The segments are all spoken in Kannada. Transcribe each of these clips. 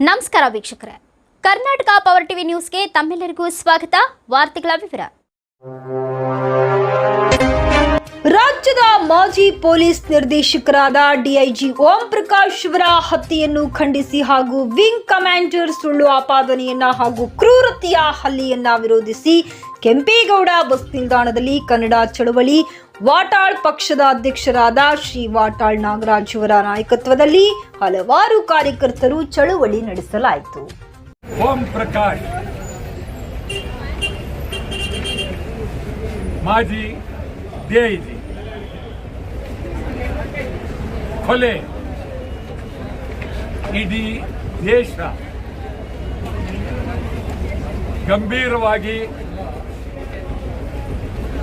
ನಮಸ್ಕಾರ ವೀಕ್ಷಕರೇ. ಕರ್ನಾಟಕ ಪವರ್ ಟಿವಿ ನ್ಯೂಸ್ಗೆ ತಮ್ಮೆಲ್ಲರಿಗೂ ಸ್ವಾಗತ. ವಾರ್ತೆಗಳ ವಿವರ. ರಾಜ್ಯದ ಮಾಜಿ ಪೊಲೀಸ್ ನಿರ್ದೇಶಕರಾದ ಡಿಐಜಿ ಓಂ ಪ್ರಕಾಶ್ ಅವರ ಹತ್ಯೆಯನ್ನು ಖಂಡಿಸಿ ಹಾಗೂ ವಿಂಗ್ ಕಮಾಂಡರ್ ಸುಳ್ಳು ಆಪಾದನೆಯನ್ನ ಹಾಗೂ ಕ್ರೂರತೆಯ ಹಲ್ಲೆಯನ್ನ ವಿರೋಧಿಸಿ ಕೆಂಪೇಗೌಡ ಬಸ್ ನಿಲ್ದಾಣದಲ್ಲಿ ಕನ್ನಡ ಚಳವಳಿ ವಾಟಾಳ್ ಪಕ್ಷದ ಅಧ್ಯಕ್ಷರಾದ ಶ್ರೀ ವಾಟಾಳ್ ನಾಗರಾಜ್ ಅವರ ನಾಯಕತ್ವದಲ್ಲಿ ಹಲವಾರು ಕಾರ್ಯಕರ್ತರು ಚಳುವಳಿ ನಡೆಸಲಾಯಿತು. ಓಂ ಪ್ರಕಾಶ್. ಮಾಜಿ ಡಿಐಜಿ. ಕೊಲೆ. ಇಡೀ ದೇಶ ಗಂಭೀರವಾಗಿ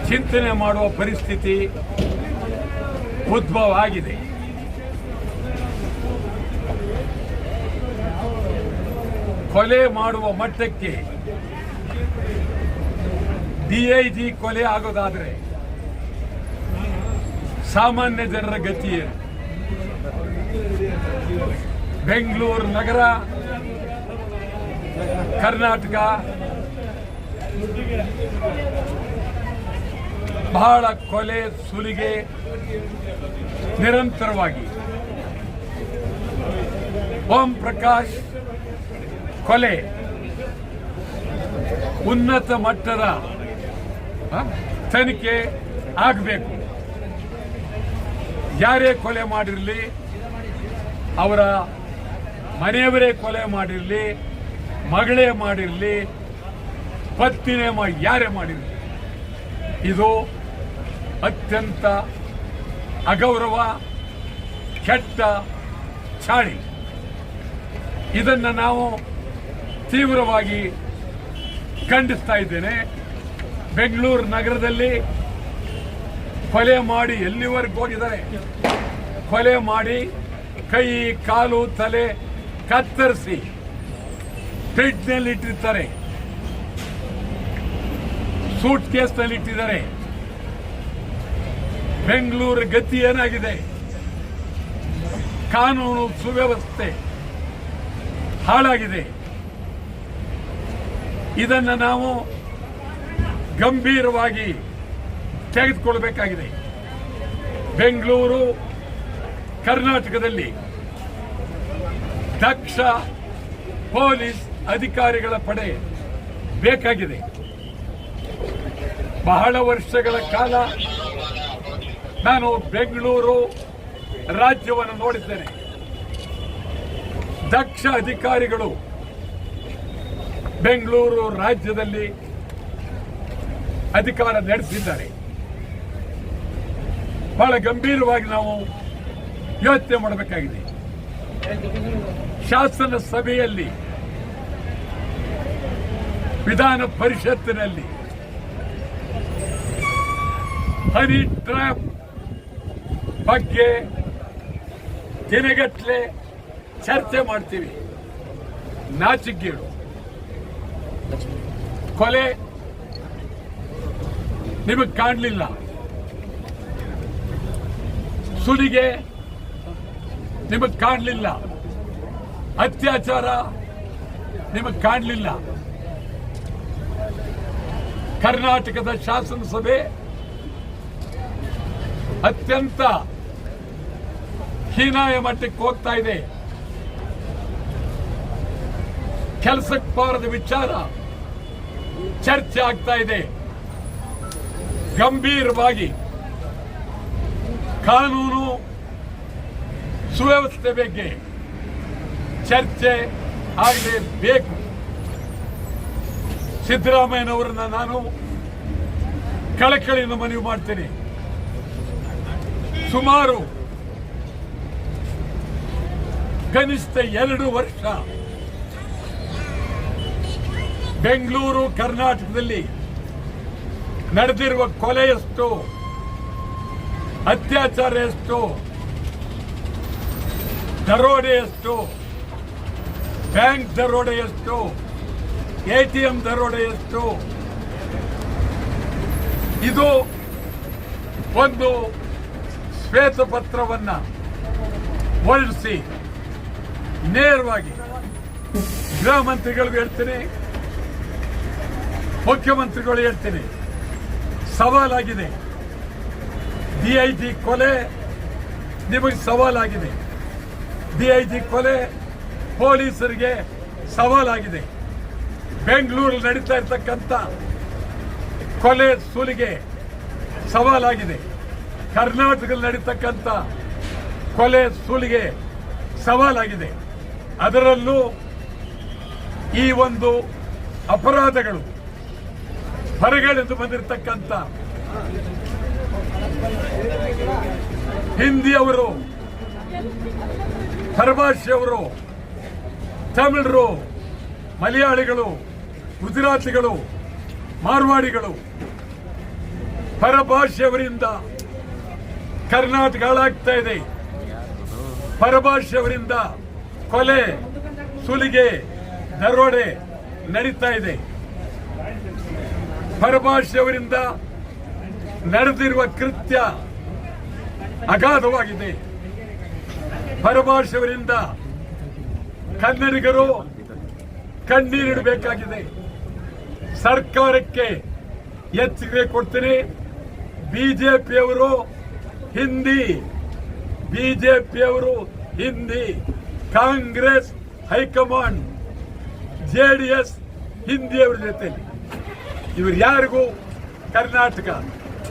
ಚಿಂತನೆ ಮಾಡುವ ಪರಿಸ್ಥಿತಿ ಉದ್ಭವ ಆಗಿದೆ ಕೊಲೆ ಮಾಡುವ ಮಟ್ಟಕ್ಕೆ ಡಿಐಜಿ ಕೊಲೆ ಆಗೋದಾದರೆ ಸಾಮಾನ್ಯ ಜನರ ಗತಿ ಬೆಂಗಳೂರು ನಗರ, ಕರ್ನಾಟಕ ಬಹಳ ಕೊಲೆ, ಸುಲಿಗೆ ನಿರಂತರವಾಗಿ. ಓಂ ಪ್ರಕಾಶ್ ಕೊಲೆ. ಉನ್ನತ ಮಟ್ಟದ ತನಿಖೆ ಆಗಬೇಕು. ಯಾರೇ ಕೊಲೆ ಮಾಡಿರಲಿ, ಅವರ ಮನೆಯವರೇ ಕೊಲೆ ಮಾಡಿರಲಿ, ಮಗಳೇ ಮಾಡಿರಲಿ, ಪತ್ನಿನೇ ಮಾಡಿ ಯಾರೇ ಮಾಡಿರಲಿ, ಇದು ಅತ್ಯಂತ ಅಗೌರವ, ಕೆಟ್ಟ ಚಾಳಿ. ಇದನ್ನು ನಾವು ತೀವ್ರವಾಗಿ ಖಂಡಿಸ್ತಾ ಇದ್ದೇನೆ. ಬೆಂಗಳೂರು ನಗರದಲ್ಲಿ ಕೊಲೆ ಮಾಡಿ ಎಲ್ಲಿವರೆಗೂ ಹೋಗಿದ್ದಾರೆ? ಕೊಲೆ ಮಾಡಿ ಕೈ, ಕಾಲು, ತಲೆ ಕತ್ತರಿಸಿ ಫ್ರಿಡ್ಜ್ನಲ್ಲಿ ಇಟ್ಟಿರ್ತಾರೆ ಸೂಟ್ ಕೇಸ್ನಲ್ಲಿ ಇಟ್ಟಿದ್ದಾರೆ ಬೆಂಗಳೂರು ಗತಿ ಏನಾಗಿದೆ? ಕಾನೂನು ಸುವ್ಯವಸ್ಥೆ ಹಾಳಾಗಿದೆ. ಇದನ್ನು ನಾವು ಗಂಭೀರವಾಗಿ ತೆಗೆದುಕೊಳ್ಬೇಕಾಗಿದೆ. ಬೆಂಗಳೂರು, ಕರ್ನಾಟಕದಲ್ಲಿ ದಕ್ಷ ಪೊಲೀಸ್ ಅಧಿಕಾರಿಗಳ ಪಡೆ ಬೇಕಾಗಿದೆ. ಬಹಳ ವರ್ಷಗಳ ಕಾಲ ನಾನು ಬೆಂಗಳೂರು ರಾಜ್ಯವನ್ನು ನೋಡಿದ್ದೇನೆ. ದಕ್ಷ ಅಧಿಕಾರಿಗಳು ಬೆಂಗಳೂರು ರಾಜ್ಯದಲ್ಲಿ ಅಧಿಕಾರ ನಡೆಸಿದ್ದಾರೆ. ಬಹಳ ಗಂಭೀರವಾಗಿ ನಾವು ಯೋಚನೆ ಮಾಡಬೇಕಾಗಿದೆ. ಶಾಸನ ಸಭೆಯಲ್ಲಿ, ವಿಧಾನ ಪರಿಷತ್ತಿನಲ್ಲಿ, ಹನಿ ಟ್ರ್ಯಾಪ್ ಬಗ್ಗೆ ದಿನಗಟ್ಟಲೆ ಚರ್ಚೆ ಮಾಡ್ತೀವಿ. ನಾಚಿಕೀಡು ಕೊಲೆ ನಿಮಗೆ ಕಾಣಲಿಲ್ಲ. ಸುಲಿಗೆ ನಿಮಗೆ ಕಾಣಲಿಲ್ಲ. ಅತ್ಯಾಚಾರ ನಿಮಗೆ ಕಾಣಲಿಲ್ಲ. ಕರ್ನಾಟಕದ ಶಾಸನಸಭೆ ಅತ್ಯಂತ ಹೀನಾಯ ಮಟ್ಟಕ್ಕೆ ಹೋಗ್ತಾ ಇದೆ. ಕೆಲಸಕ್ಕೆ ಬಾರದ ವಿಚಾರ ಚರ್ಚೆ ಆಗ್ತಾ ಇದೆ. ಗಂಭೀರವಾಗಿ ಕಾನೂನು ಸುವ್ಯವಸ್ಥೆ ಬಗ್ಗೆ ಚರ್ಚೆ ಆಗಲೇಬೇಕು. ಸಿದ್ದರಾಮಯ್ಯನವರನ್ನ ನಾನು ಕಳಕಳಿಯನ್ನು ಮನವಿ ಮಾಡ್ತೇನೆ. ಸುಮಾರು ಕನಿಷ್ಠ ಎರಡು ವರ್ಷ. ಬೆಂಗಳೂರು, ಕರ್ನಾಟಕದಲ್ಲಿ ನಡೆದಿರುವ ಕೊಲೆ ಎಷ್ಟು ಅತ್ಯಾಚಾರ ಎಷ್ಟು, ದರೋಡೆ ಎಷ್ಟು, ಬ್ಯಾಂಕ್ ದರೋಡೆ ಎಷ್ಟು ಎಟಿಎಂ ದರೋಡೆ ಎಷ್ಟು. ಇದು ಒಂದು ಶ್ವೇತಪತ್ರವನ್ನು ಹೊರಡಿಸಿ ನೇರವಾಗಿ ಗೃಹ ಮಂತ್ರಿಗಳಿಗೂ ಹೇಳ್ತೀನಿ, ಮುಖ್ಯಮಂತ್ರಿಗಳು ಹೇಳ್ತೀನಿ. ಸವಾಲಾಗಿದೆ. ಡಿಐಜಿ ಕೊಲೆ ನಿಮಗೆ ಸವಾಲಾಗಿದೆ. ಡಿಐಜಿ ಕೊಲೆ ಪೊಲೀಸರಿಗೆ ಸವಾಲಾಗಿದೆ. ಬೆಂಗಳೂರಲ್ಲಿ ನಡೀತಾ ಇರ್ತಕ್ಕಂಥ ಕೊಲೆ ಸೂಲಿಗೆ ಸವಾಲಾಗಿದೆ. ಕರ್ನಾಟಕದಲ್ಲಿ ನಡೀತಕ್ಕಂಥ ಕೊಲೆ ಸೂಲಿಗೆ ಸವಾಲಾಗಿದೆ. ಅದರಲ್ಲೂ ಈ ಒಂದು ಅಪರಾಧಗಳು ಹೊರಗಡೆದು ಬಂದಿರತಕ್ಕಂಥ ಹಿಂದಿಯವರು ಪರಭಾಷೆಯವರು ತಮಿಳರು, ಮಲಯಾಳಿಗಳು, ಗುಜರಾತಿಗಳು, ಮಾರ್ವಾಡಿಗಳು ಪರಭಾಷೆಯವರಿಂದ ಕರ್ನಾಟಕ ಹಾಳಾಗ್ತಾ ಇದೆ. ಪರಭಾಷೆಯವರಿಂದ ಕೊಲೆ ಸುಲಿಗೆ ದರೋಡೆ ನಡೀತಾ ಇದೆ. ಪರಭಾಷೆಯವರಿಂದ ನಡೆದಿರುವ ಕೃತ್ಯ ಅಗಾಧವಾಗಿದೆ. ಪರಭಾಷೆಯವರಿಂದ ಕನ್ನಡಿಗರು ಕಣ್ಣೀರಿಡಬೇಕಾಗಿದೆ. ಸರ್ಕಾರಕ್ಕೆ ಎಚ್ಚರಿಕೆ ಕೊಡ್ತೀನಿ. ಬಿಜೆಪಿಯವರು ಹಿಂದಿ. ಬಿಜೆಪಿಯವರು Hindi. Congress high command, J D S ಹಿಂದಿಯವರ ಜೊತೆಯಲ್ಲಿ ಇವರು ಯಾರಿಗೂ ಕರ್ನಾಟಕ,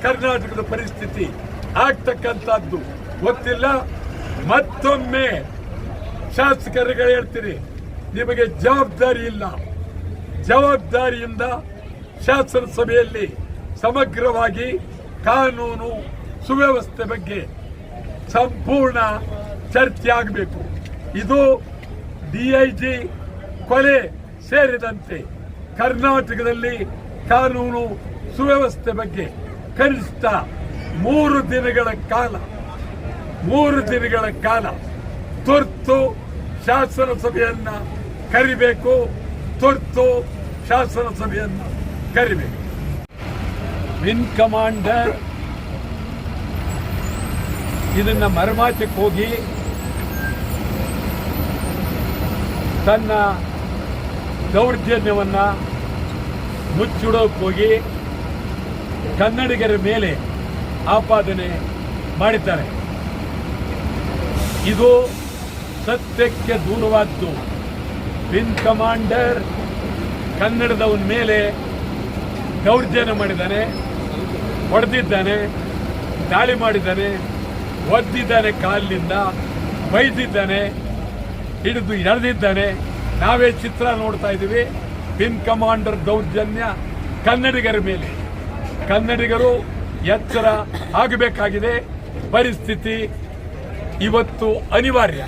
ಕರ್ನಾಟಕದ ಪರಿಸ್ಥಿತಿ ಆಗ್ತಕ್ಕಂಥದ್ದು ಗೊತ್ತಿಲ್ಲ. ಮತ್ತೊಮ್ಮೆ ಶಾಸಕರಿಗೆ ಹೇಳ್ತೀರಿ, ನಿಮಗೆ ಜವಾಬ್ದಾರಿ ಇಲ್ಲ. ಜವಾಬ್ದಾರಿಯಿಂದ ಶಾಸನಸಭೆಯಲ್ಲಿ ಸಮಗ್ರವಾಗಿ ಕಾನೂನು ಸುವ್ಯವಸ್ಥೆ ಬಗ್ಗೆ ಸಂಪೂರ್ಣ ಚರ್ಚೆ ಆಗಬೇಕು. ಇದು ಡಿಐಜಿ ಕೊಲೆ ಸೇರಿದಂತೆ ಕರ್ನಾಟಕದಲ್ಲಿ ಕಾನೂನು ಸುವ್ಯವಸ್ಥೆ ಬಗ್ಗೆ ಕನಿಷ್ಠ ಮೂರು ದಿನಗಳ ಕಾಲ, ಮೂರು ದಿನಗಳ ಕಾಲ ತುರ್ತು ಶಾಸನ ಸಭೆಯನ್ನ ಕರಿಬೇಕು, ತುರ್ತು ಶಾಸನ ಸಭೆಯನ್ನ ಕರಿಬೇಕು. ವಿನ್ ಕಮಾಂಡರ್ ಇದನ್ನ ಮರಮಾಚಕ್ಕೆ ಹೋಗಿ ತನ್ನ ದೌರ್ಜನ್ಯವನ್ನು ಮುಚ್ಚಿಡೋಕೆ ಹೋಗಿ ಕನ್ನಡಿಗರ ಮೇಲೆ ಆಪಾದನೆ ಮಾಡಿದ್ದಾರೆ. ಇದು ಸತ್ಯಕ್ಕೆ ದೂರವಾದ್ದು. ವಿನ್ ಕಮಾಂಡರ್ ಕನ್ನಡದವನ ಮೇಲೆ ದೌರ್ಜನ್ಯ ಮಾಡಿದ್ದಾನೆ, ಹೊಡೆದಿದ್ದಾನೆ, ದಾಳಿ ಮಾಡಿದ್ದಾನೆ, ಒದ್ದಿದ್ದಾನೆ ಕಾಲಿನಿಂದ, ಬೈದಿದ್ದಾನೆ. ಹಿಡಿದು ಎಳೆದಿದ್ದಾನೆ ನಾವೇ ಚಿತ್ರ ನೋಡ್ತಾ ಇದ್ದೀವಿ. ಪಿನ್ ಕಮಾಂಡರ್ ದೌರ್ಜನ್ಯ ಕನ್ನಡಿಗರ ಮೇಲೆ. ಕನ್ನಡಿಗರು ಎಚ್ಚರ ಆಗಬೇಕಾಗಿದೆ. ಪರಿಸ್ಥಿತಿ ಇವತ್ತು ಅನಿವಾರ್ಯ.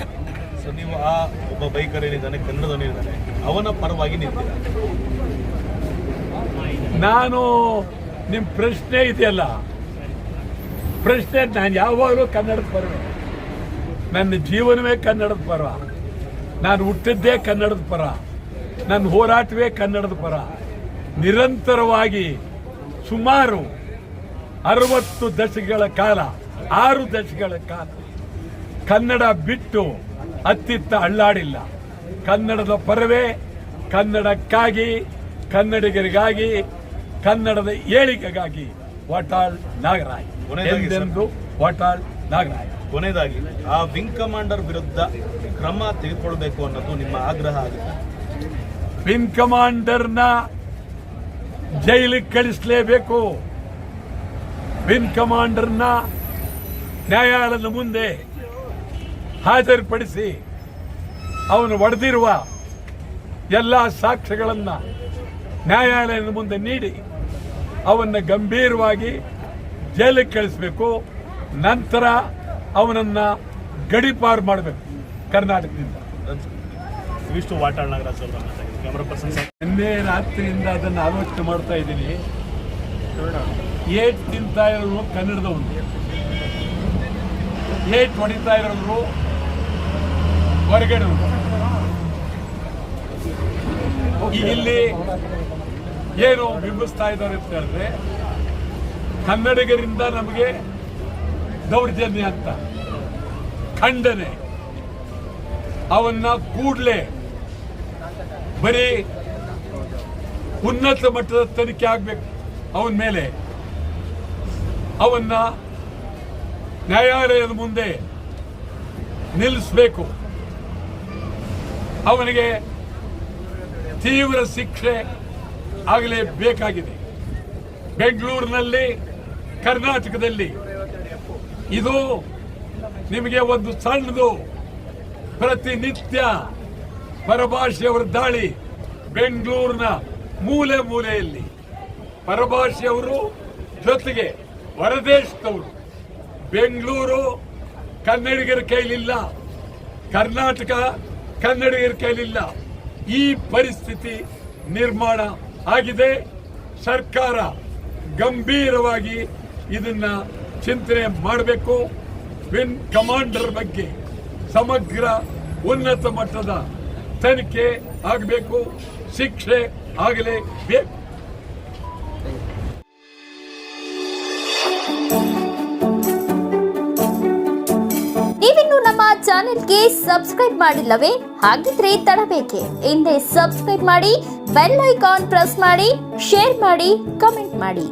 ಸೊ ನೀವು ಆ ಒಬ್ಬ ಬೈಕರ್ ಏನಿದ್ದಾನೆ ಕನ್ನಡದವನಿದ್ದಾನೆ ಅವನ ಪರವಾಗಿ ನಿಂತಿಲ್ಲ ನಾನು ನಿಮ್ಮ ಪ್ರಶ್ನೆ ಇದೆಯಲ್ಲ? ಪ್ರಶ್ನೆ ನಾನು ಯಾವಾಗಲೂ ಕನ್ನಡದ ಪರವೇ ನನ್ನ ಜೀವನವೇ ಕನ್ನಡದ ಪರ ನಾನು ಹುಟ್ಟಿದ್ದೇ ಕನ್ನಡದ ಪರ ನನ್ನ ಹೋರಾಟವೇ ಕನ್ನಡದ ಪರ. ನಿರಂತರವಾಗಿ ಸುಮಾರು ಅರವತ್ತು ದಶಕಗಳ ಕಾಲ ಆರು ದಶಕಗಳ ಕಾಲ ಕನ್ನಡ ಬಿಟ್ಟು ಅತ್ತಿತ್ತ ಅಳ್ಳಾಡಿಲ್ಲ. ಕನ್ನಡದ ಪರವೇ ಕನ್ನಡಕ್ಕಾಗಿ ಕನ್ನಡಿಗರಿಗಾಗಿ ಕನ್ನಡದ ಏಳಿಗೆಗಾಗಿ ವಾಟಾಳ್ ನಾಗರಾಯ್. ಎಂದೆಂದು ವಾಟಾಳ್ ನಾಗರಾಯ್. ಕೊನೆಯದಾಗಿ, ಆ ವಿಂಗ್ ಕಮಾಂಡರ್ ವಿರುದ್ಧ ಕ್ರಮ ತೆಗೆದುಕೊಳ್ಬೇಕು ಅನ್ನೋದು ನಿಮ್ಮ ಆಗ್ರಹ ಆಗಿದೆ ವಿಂಗ್ ಕಮಾಂಡರ್ನ ಜೈಲಿಗೆ ಕಳಿಸಲೇಬೇಕು. ವಿಂಗ್ ಕಮಾಂಡರ್ನ ನ್ಯಾಯಾಲಯದ ಮುಂದೆ ಹಾಜರುಪಡಿಸಿ ಅವನು ಒಡೆದಿರುವ ಎಲ್ಲ ಸಾಕ್ಷ್ಯಗಳನ್ನು ನ್ಯಾಯಾಲಯದ ಮುಂದೆ ನೀಡಿ ಅವನ್ನು ಗಂಭೀರವಾಗಿ ಜೈಲಿಗೆ ಕಳಿಸಬೇಕು. ನಂತರ ಅವನನ್ನ ಗಡಿಪಾರು ಮಾಡಬೇಕು ಕರ್ನಾಟಕದಿಂದ. ಇವಿಷ್ಟು ವಾಟಾಳ್ ನಾಗರಾಜ್ ಅವರ ಕ್ಯಾಮರಾ ಪರ್ಸನ್ ನಿನ್ನೆ ರಾತ್ರಿಯಿಂದ ಅದನ್ನು ಆಲೋಚನೆ ಮಾಡ್ತಾ ಇದ್ದೀನಿ. ಏಟ್ ತಿಂತಾ ಇರೋರು ಕನ್ನಡದವನು ಏಟ್ ಹೊಡಿತಾ ಇರೋರು ಹೊರಗಡೆ ಇಲ್ಲಿ ಏನು ಬಿಂಬಿಸ್ತಾ ಇದ್ದಾರೆ ಅಂತ ಹೇಳಿದ್ರೆ ಕನ್ನಡಿಗರಿಂದ ನಮಗೆ ದೌರ್ಜನ್ಯ ಅಂತ. ಖಂಡನೆ. ಅವನ್ನ ಕೂಡಲೇ ಬರೀ ಉನ್ನತ ಮಟ್ಟದ ತನಿಖೆ ಆಗಬೇಕು. ಅವನ ಮೇಲೆ. ಅವನ್ನ ನ್ಯಾಯಾಲಯದ ಮುಂದೆ ನಿಲ್ಲಿಸಬೇಕು. ಅವನಿಗೆ ತೀವ್ರ ಶಿಕ್ಷೆ ಆಗಲೇ ಬೇಕಾಗಿದೆ ಬೆಂಗಳೂರಿನಲ್ಲಿ, ಕರ್ನಾಟಕದಲ್ಲಿ ಇದು ನಿಮಗೆ ಒಂದು ಸಣ್ಣದು ಪ್ರತಿನಿತ್ಯ ಪರಭಾಷೆಯವರ ದಾಳಿ ಬೆಂಗಳೂರಿನ ಮೂಲೆ ಮೂಲೆಯಲ್ಲಿ. ಪರಭಾಷೆಯವರು ಜೊತೆಗೆ ಹೊರದೇಶದವರು ಬೆಂಗಳೂರು ಕನ್ನಡಿಗರ ಕೈಲಿಲ್ಲ. ಕರ್ನಾಟಕ ಕನ್ನಡಿಗರ ಕೈಲಿಲ್ಲ. ಈ ಪರಿಸ್ಥಿತಿ ನಿರ್ಮಾಣ ಆಗಿದೆ. ಸರ್ಕಾರ ಗಂಭೀರವಾಗಿ ಇದನ್ನ ಚಿಂತನೆ ಮಾಡಬೇಕು. ವಿನ್ ಕಮಾಂಡರ್ ಬಗ್ಗೆ ಸಮಗ್ರ, ಉನ್ನತ ಮಟ್ಟದ ತನಿಖೆ ಆಗಬೇಕು. ಶಿಕ್ಷೆ ಆಗಲೇಬೇಕು ನೀವಿನ್ನು ನಮ್ಮ ಚಾನೆಲ್ಗೆ ಸಬ್ಸ್ಕ್ರೈಬ್ ಮಾಡಿಲ್ಲವೇ? ಹಾಗಿದ್ರೆ ತಡಬೇಕೆ. ಹಿಂದೆ ಸಬ್ಸ್ಕ್ರೈಬ್ ಮಾಡಿ, ಬೆಲ್ ಐಕಾನ್ ಪ್ರೆಸ್ ಮಾಡಿ, ಶೇರ್ ಮಾಡಿ, ಕಮೆಂಟ್ ಮಾಡಿ.